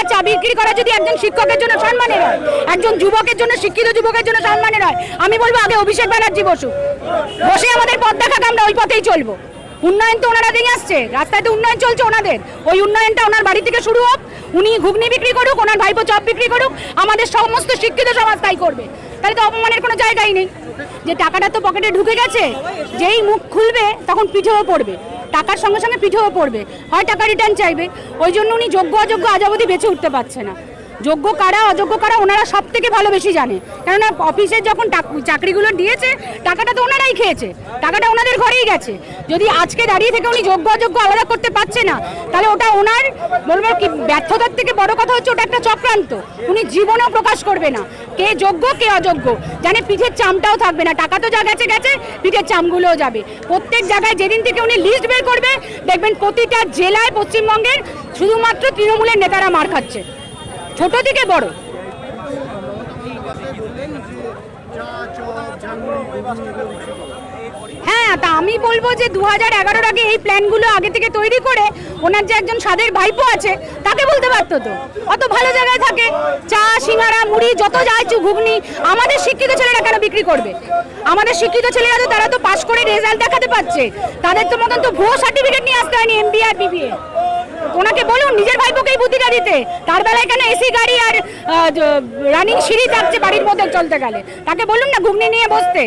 আর চা বিক্রি করা যদি একজন শিক্ষকের জন্য সম্মানের হয়, একজন যুবকের জন্য, শিক্ষিত যুবকের জন্য সম্মানের হয়, আমি বলব আগে অভিষেক ব্যানার্জি বসুক। বসে আমাদের পথ দেখাক, আমরা ওই পথেই চলবো। উন্নয়ন তো ওনারা দিয়ে আসছে, রাস্তায় তো উন্নয়ন চলছে ওনাদের। ওই উন্নয়নটা ওনার বাড়ি থেকে শুরু হোক, উনি ঘুগনি বিক্রি করুক, ওনার ভাইপো চপ বিক্রি করুক, আমাদের সমস্ত শিক্ষিত সমাজ তাই করবে। তাহলে তো অপমানের কোনো জায়গাই নেই। যে টাকাটা তো পকেটে ঢুকে গেছে, যেই মুখ খুলবে, তখন পিঠেও পড়বে। টাকার সঙ্গে সঙ্গে পিঠেও পড়বে। হয় টাকা রিটার্ন চাইবে। ওই জন্য উনি যোগ্য অযোগ্য আজ অবধি বেঁচে উঠতে পারছে না। যোগ্য কারা, অযোগ্য কারা, ওনারা সব থেকে ভালো বেশি জানে। কেননা অফিসে যখন চাকরিগুলো দিয়েছে, টাকাটা তো ওনারাই খেয়েছে। টাকাটা ওনাদের ঘরেই গেছে। যদি আজকে দাঁড়িয়ে থেকে উনি যোগ্য, অযোগ্য আলাদা করতে পারছে না, তাহলে ওটা ওনার বলব কি, ব্যর্থতার থেকে বড় কথা হচ্ছে ওটা একটা চক্রান্ত। উনি জীবনেও প্রকাশ করবে না। কে যোগ্য, কে অযোগ্য। জানে পিঠের চামটাও থাকবে না। টাকা তো যা গেছে গেছে, পিঠের চামগুলোও যাবে। প্রত্যেক জায়গায় যেদিন থেকে উনি লিস্ট বের করবে, দেখবেন প্রতিটা জেলায় পশ্চিমবঙ্গের শুধুমাত্র তৃণমূলের নেতারা মার খাচ্ছে। ছোট থেকে বড়। হ্যাঁ তা আমি বলব যে দু হাজার এগারোর আগে এই প্ল্যানগুলো আগে থেকে তৈরি করে ওনার যে একজন স্বাদের ভাইপো আছে, তাকে বলতে পারতো তো? অত ভালো জায়গায় থাকে, চা, সিঙ্গারা, মুড়ি, যত যা ইচ্ছু ঘুগনি, আমাদের শিক্ষিত ছেলেরা কেন বিক্রি করবে? আমাদের শিক্ষিত ছেলেরা তো, তারা তো পাশ করে রেজাল্ট দেখাতে পারছে। তাদের তো মতন তো ভুয়ো সার্টিফিকেট নিয়ে আসতে হয়নি এমবি আর বিবিএ ওনাকে বলুন, নিজের ভাইপোকেই বুদ্ধিটা দিতে। তার বেলায় কেন এসি গাড়ি আর রানিং সিঁড়ি থাকছে বাড়ির মধ্যে চলতে গেলে। তাকে বলুন না ঘুগনি নিয়ে বসতে।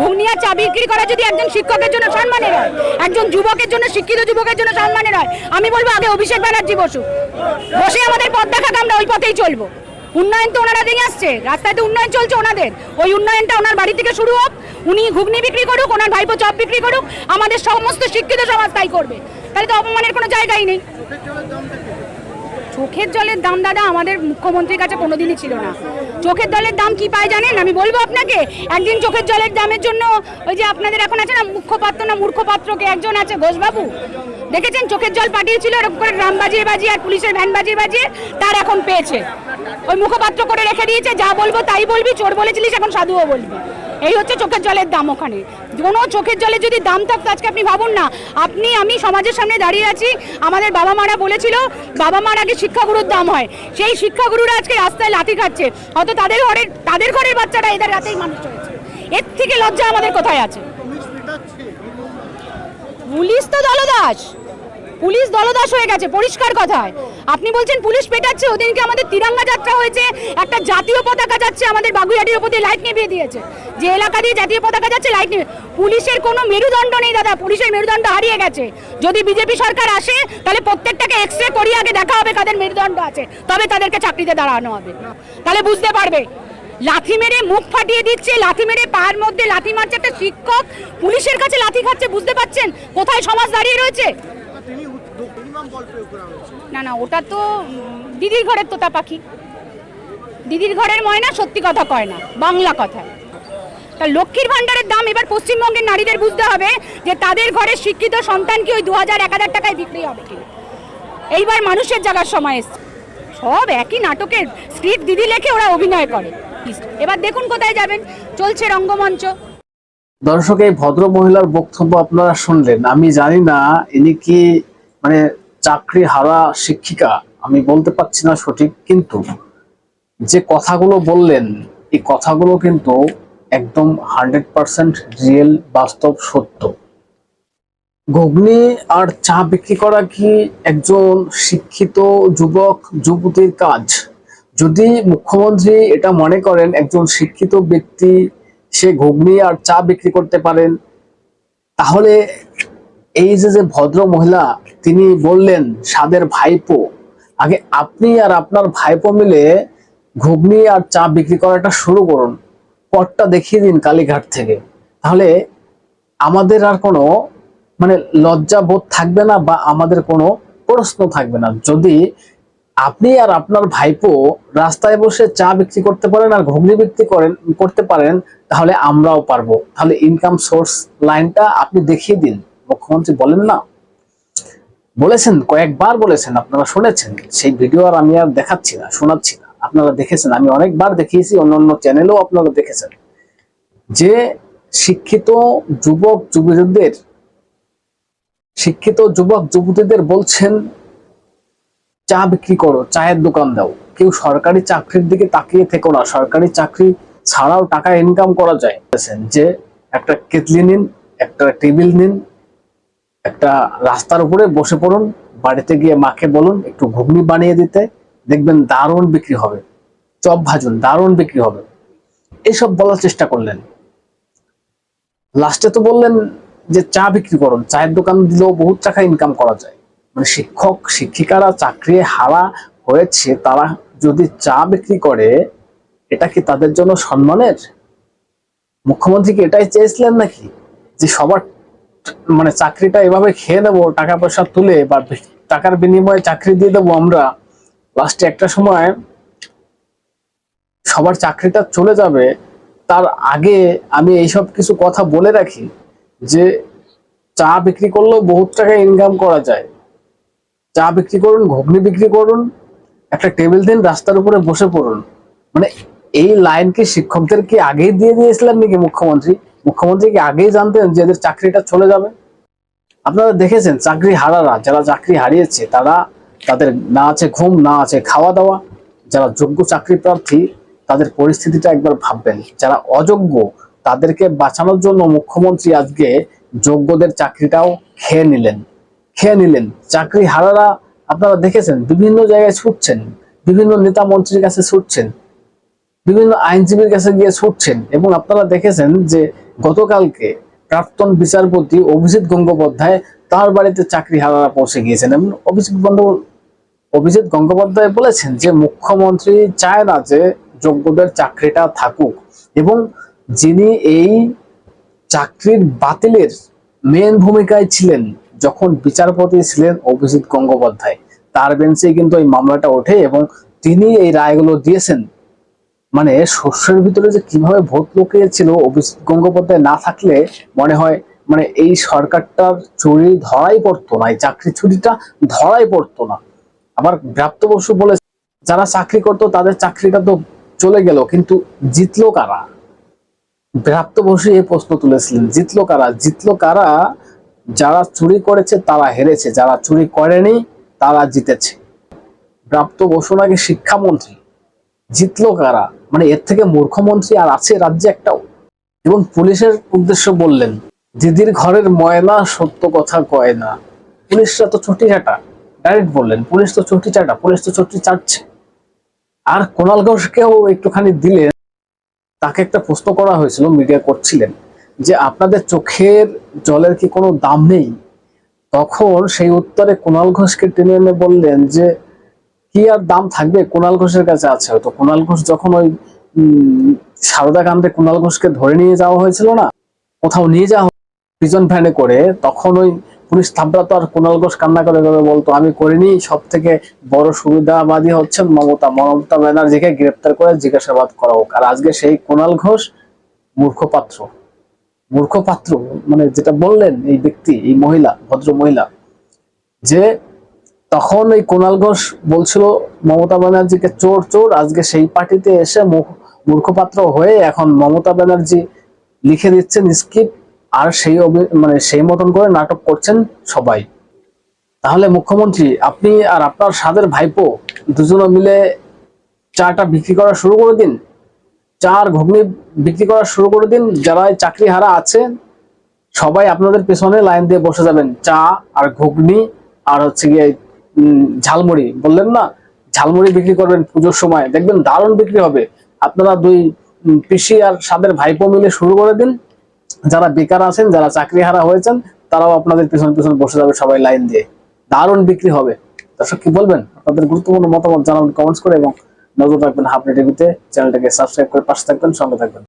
ঘুগনি আর চা বিক্রি করা যদি একজন শিক্ষকের জন্য সম্মানের হয়, একজন যুবকের জন্য, শিক্ষিত যুবকের জন্য সম্মানের হয়, আমি বলব আগে অভিষেক ব্যানার্জি বসুক। বসে আমাদের পথ দেখাক, আমরা ওই পথেই চলবো। উন্নয়ন তো ওনারা দিয়ে আসছে, রাস্তায় তো উন্নয়ন চলছে ওনাদের। ওই উন্নয়নটা ওনার বাড়ি থেকে শুরু হোক, উনি ঘুগনি বিক্রি করুক, ওনার ভাইপো চপ বিক্রি করুক, আমাদের সমস্ত শিক্ষিত সমাজ তাই করবে। তাহলে তো অপমানের কোনো জায়গাই নেই। চোখের জলের দাম দাদা আমাদের মুখ্যমন্ত্রীর কাছে কোনোদিনই ছিল না। চোখের জলের দাম কি পায় জানেন? আমি বলব আপনাকে, একদিন চোখের জলের দামের জন্য ওই যে আপনাদের এখন আছে না মুখ্যপাত্র না মূর্খপাত্রকে একজন আছে ঘোষবাবু? দেখেছেন? চোখের জল পাঠিয়েছিল, এরকম করে ড্রাম বাজিয়ে বাজিয়ে আর পুলিশের ভ্যান বাজিয়ে বাজিয়ে তার এখন পেয়েছে। ওই মুখপাত্র করে রেখে দিয়েছে যা বলব তাই বলবি চোর বলেছিলিস এখন সাধুও বলবি। এই হচ্ছে চোখের জলের দাম ওখানে। কোনো চোখের জলে যদি দাম থাকতো আজকে আপনি ভাবুন না আপনি আমি সমাজের সামনে দাঁড়িয়ে আছি আমাদের বাবা মারা বলেছিল বাবা মার আগে শিক্ষাগুরুর দাম হয়। সেই শিক্ষাগুরুরা আজকে রাস্তায় লাথি খাচ্ছে। হয়তো তাদের ঘরের তাদের ঘরের বাচ্চারা এদের রাতেই মানুষ হয়েছে এর থেকে লজ্জা আমাদের কোথায় আছে? পুলিশ তো দলদাস। পুলিশ দলদাস হয়ে গেছে, পরিষ্কার কথায় আপনি বলছেন পুলিশ পেটাচ্ছে ওদিনকে আমাদের তিরঙ্গা যাত্রা হয়েছে, একটা জাতীয় পতাকা যাচ্ছে, আমাদের বাগুইয়াটির উপর দিয়ে লাইট নিভিয়ে দিয়েছে। যে এলাকা দিয়ে জাতীয় পতাকা যাচ্ছে লাইট নিভিয়ে পুলিশের কোনো মেরুদণ্ড নেই, দাদা, পুলিশের মেরুদণ্ড হারিয়ে গেছে। যদি বিজেপি সরকার আসে, তাহলে প্রত্যেকটাকে এক্স রে করিয়ে আগে দেখা হবে কাদের মেরুদণ্ড আছে, তবে তাদেরকে চাকরিতে দাঁড়ানো হবে। তাহলে বুঝতে পারবে, লাথি মেরে মুখ ফাটিয়ে দিচ্ছে, লাথি মেরে পায়ের মধ্যে লাথি মারছে, একটা শিক্ষক পুলিশের কাছে লাথি খাচ্ছে, বুঝতে পারছেন? কোথায় সমাজ দাঁড়িয়ে রয়েছে? না না ওটা তো দিদির ঘরের তোতা পাখি। দিদির ঘরের ময়না সত্যি কথা কয় না বাংলা কথা। তা লক্ষ্মীর ভাণ্ডারের দাম এবার পশ্চিমবঙ্গের নারীদের বুঝতে হবে যে তাদের ঘরের শিক্ষিত সন্তান কি ওই দু হাজার এক হাজার টাকায় বিক্রি হবে কিনা। এইবার মানুষের জাগার সময় এসছে। সব একই নাটকের স্ক্রিপ্ট দিদি লেখে ওরা অভিনয় করে। এবার দেখুন কোথায় যাবেন। চলছে রঙ্গমঞ্চ। দর্শক এই ভদ্র মহিলার বক্তব্য আপনারা শুনলেন। আমি জানি না ইনি কি মানে চাকরি হারা শিক্ষিকা, আমি বলতে পারছি না সঠিক, কিন্তু যে কথাগুলো বললেন, এই কথাগুলো কিন্তু একদম হান্ড্রেড পার্সেন্ট রিয়েল, বাস্তব, সত্য। ঘুগনি আর চা বিক্রি করা কি একজন শিক্ষিত যুবক, যুবতীর কাজ? যদি মুখ্যমন্ত্রী এটা মনে করেন, একজন শিক্ষিত ব্যক্তি, সে ঘুগনি আর চা বিক্রি করতে পারেন, তাহলে এই যে যে ভদ্র মহিলা, তিনি বললেন, সাদের ভাইপো। আগে আপনি আর আপনার ভাইপো মিলে ঘুগনি আর চা বিক্রি করাটা শুরু করুন। পথটা দেখিয়ে দিন কালীঘাট থেকে। তাহলে আমাদের আর কোনো মানে লজ্জা বোধ থাকবে না বা আমাদের কোনো প্রশ্ন থাকবে না। যদি আপনি আর আপনার ভাইপো রাস্তায় বসে চা বিক্রি করতে পারেন আর ঘুগনি বিক্রি করেন, করতে পারেন, তাহলে আমরাও পারব। তাহলে ইনকাম সোর্স লাইনটা আপনি দেখিয়ে দিন। মুখ্যমন্ত্রী বলেন না। বলেছেন, কয়েকবার বলেছেন, আপনারা শুনেছেন। সেই ভিডিও আর আমি আর দেখাচ্ছি না, শোনাচ্ছি না। আপনারা দেখেছেন, আমি অনেকবার দেখিয়েছি, অন্য অন্য চ্যানেলেও আপনারা দেখেছেন। যে শিক্ষিত যুবক যুবতীদের, শিক্ষিত যুবক যুবতীদের বলছেন, চা বিক্রি করো, চায়ের দোকান দাও। কেউ সরকারি চাকরির দিকে তাকিয়ে থেকো না। সরকারি চাকরি ছাড়াও টাকা ইনকাম করা যায়। যে, একটা কেতলি নিন, একটা টেবিল নিন একটা রাস্তার উপরে বসে পড়ুন, বাড়িতে গিয়ে মাকে বলুন, একটু ঘুগনি বানিয়ে দিতে, দেখবেন দারুণ বিক্রি হবে। চপ ভাজুন, দারুণ বিক্রি হবে। এইসব বলার চেষ্টা করলেন। লাস্টে তো বললেন যে, চা বিক্রি করুন। চায়ের দোকান দিলেও বহুত টাকা ইনকাম করা যায়। মানে শিক্ষক, শিক্ষিকারা চাকরি হারা হয়েছে, তারা যদি চা বিক্রি করে, এটা কি তাদের জন্য সম্মানের? মুখ্যমন্ত্রী কি এটাই চেয়েছিলেন নাকি? যে সবার মানে চাকরিটা এভাবে খেয়ে দেবো টাকা পয়সা তুলে, বা টাকার বিনিময়ে চাকরি দিয়ে দেবো আমরা। লাস্টে একটা সময় সবার চাকরিটা চলে যাবে, তার আগে আমি এইসব কিছু কথা বলে রাখি যে, চা বিক্রি করলেও বহুত টাকা ইনকাম করা যায়। চা বিক্রি করুন, ঘুগনি বিক্রি করুন, একটা টেবিল দিন, রাস্তার উপরে বসে পড়ুন। মানে এই লাইন কি শিক্ষকদের কি আগেই দিয়ে দিয়েছিলেন নাকি মুখ্যমন্ত্রী? মুখ্যমন্ত্রী কি আগেই জানতেন যে এদের চাকরিটা চলে যাবে? আপনারা দেখেছেন চাকরি হারারা, যারা চাকরি হারিয়েছে, তারা তাদের না আছে ঘুম, না আছে খাওয়া দাওয়া যারা যোগ্য চাকরি প্রার্থী, তাদের পরিস্থিতিটা একবার ভাববেন। যারা অযোগ্য, তাদেরকে বাঁচানোর জন্য মুখ্যমন্ত্রী আজকে যোগ্যদের চাকরিটাও খেয়ে নিলেন। খেয়ে নিলেন। চাকরি হারারা, আপনারা দেখেছেন, বিভিন্ন জায়গায় ছুটছেন। বিভিন্ন নেতা মন্ত্রীর কাছে ছুটছেন। বিভিন্ন আইনজীবীর কাছে গিয়ে ছুটছেন। এবং আপনারা দেখেছেন যে গতকালকে প্রাক্তন বিচারপতি অভিজিৎ গঙ্গোপাধ্যায় তার বাড়িতে চাকরি হারারা পৌঁছে গিয়েছেন। এবং অভিজিৎ অভিজিৎ গঙ্গোপাধ্যায় বলেছেন যে, মুখ্যমন্ত্রী চায় না যে যোগ্যদের চাকরিটা থাকুক এবং যিনি এই চাকরির বাতিলের মেন ভূমিকায় ছিলেন যখন বিচারপতি ছিলেন অভিজিৎ গঙ্গোপাধ্যায়, তার বেঞ্চে কিন্তু এই মামলাটা ওঠে এবং তিনি এই রায়গুলো দিয়েছেন। মানে শস্যের ভিতরে যে কীভাবে ভোট লুকিয়েছিল অভিজিৎ গঙ্গোপাধ্যায় না থাকলে মনে হয় মানে এই সরকারটার চুরি ধরাই পড়তো না, এই চাকরি চুরিটা ধরাই পড়তো না। আবার ব্রাপ্ত বসু বলে, যারা চাকরি করতো তাদের চাকরিটা তো চলে গেল, কিন্তু জিতলো কারা? ব্রাপ্ত বসু এই প্রশ্ন তুলেছিলেন, জিতলো কারা? জিতলো কারা? যারা চুরি করেছে তারা হেরেছে, যারা চুরি করেনি তারা জিতেছে। প্রাপ্ত বসু নাকি শিক্ষামন্ত্রী? জিতলো কারা? মানে এর থেকে মূর্খমন্ত্রী আর আছে রাজ্যে একটাও। এবং পুলিশের উদ্দেশ্য বললেন, দিদির ঘরের ময়না সত্য কথা কয় না। পুলিশরা তো ছুটি চাটা। ডাইরেক্ট বললেন, পুলিশ তো ছুটি চাটা, পুলিশ তো ছুটি চাটছে। আর কোনাল ঘোষকেও একটুখানি দিলেন, তাকে একটা প্রশ্ন করা হয়েছিল, মিডিয়া করছিলেন, যে আপনাদের চোখের জলের কি কোনো দাম নেই? তখন সেই উত্তরে কুণাল ঘোষকে টেনে এনে বললেন যে কি আর দাম থাকবে? কুণাল ঘোষের কাছে আছে হয়তো। কুণাল ঘোষ যখন ওই সারদা কাণ্ডে কুণাল ঘোষকে ধরে নিয়ে যাওয়া হয়েছিল না, কোথাও নিয়ে যাওয়া প্রিজন ভ্যানে করে, তখন ওই পুলিশ থাবড়া তো আর কুণাল ঘোষ কান্না করে করে বলতো, আমি করিনি সব থেকে বড় সুবিধাবাদী হচ্ছেন মমতা। মমতা ব্যানার্জিকে গ্রেপ্তার করে জিজ্ঞাসাবাদ করা হোক। আর আজকে সেই কুণাল ঘোষ মূর্খপাত্র। মূর্খপাত্র মানে যেটা বললেন এই ব্যক্তি, এই মহিলা, ভদ্র মহিলা, যে তখন ওই কুণাল ঘোষ বলছিল, মমতা ব্যানার্জিকে চোর চোর, আজকে সেই পার্টিতে এসে মূর্খপাত্র হয়ে এখন মমতা ব্যানার্জি লিখে দিচ্ছেন স্ক্রিপ্ট আর সেই মানে সেই মতন করে নাটক করছেন সবাই। তাহলে মুখ্যমন্ত্রী, আপনি আর আপনার সাদের ভাইপো দুজনে মিলে চাটা বিক্রি করা শুরু করে দিন। চার ঘুগনি বিক্রি করা শুরু করে দিন। যারা চাকরি হারা আছে, সবাই আপনাদের পেছনে লাইন দিয়ে বসে যাবেন। চা আর ঘুগনি আর হচ্ছে গিয়ে ঝালমুড়ি, বললেন না? ঝালমুড়ি বিক্রি করবেন পুজোর সময়। দেখবেন দারুণ বিক্রি হবে। আপনারা দুই পিসি আর সাদের ভাইপো মিলে শুরু করে দিন। যারা বেকার আছেন, যারা চাকরি হারা হয়েছেন, তারাও আপনাদের পিছন পিছন বসে যাবে সবাই লাইন দিয়ে। দারুণ বিক্রি হবে। দর্শক, কি বলবেন? আপনাদের গুরুত্বপূর্ণ মতামত জানাবেন কমেন্টস করে এবং নজর রাখবেন হাফ টিভিতে। চ্যানেলটাকে সাবস্ক্রাইব করে পাশে থাকবেন, সঙ্গে থাকবেন।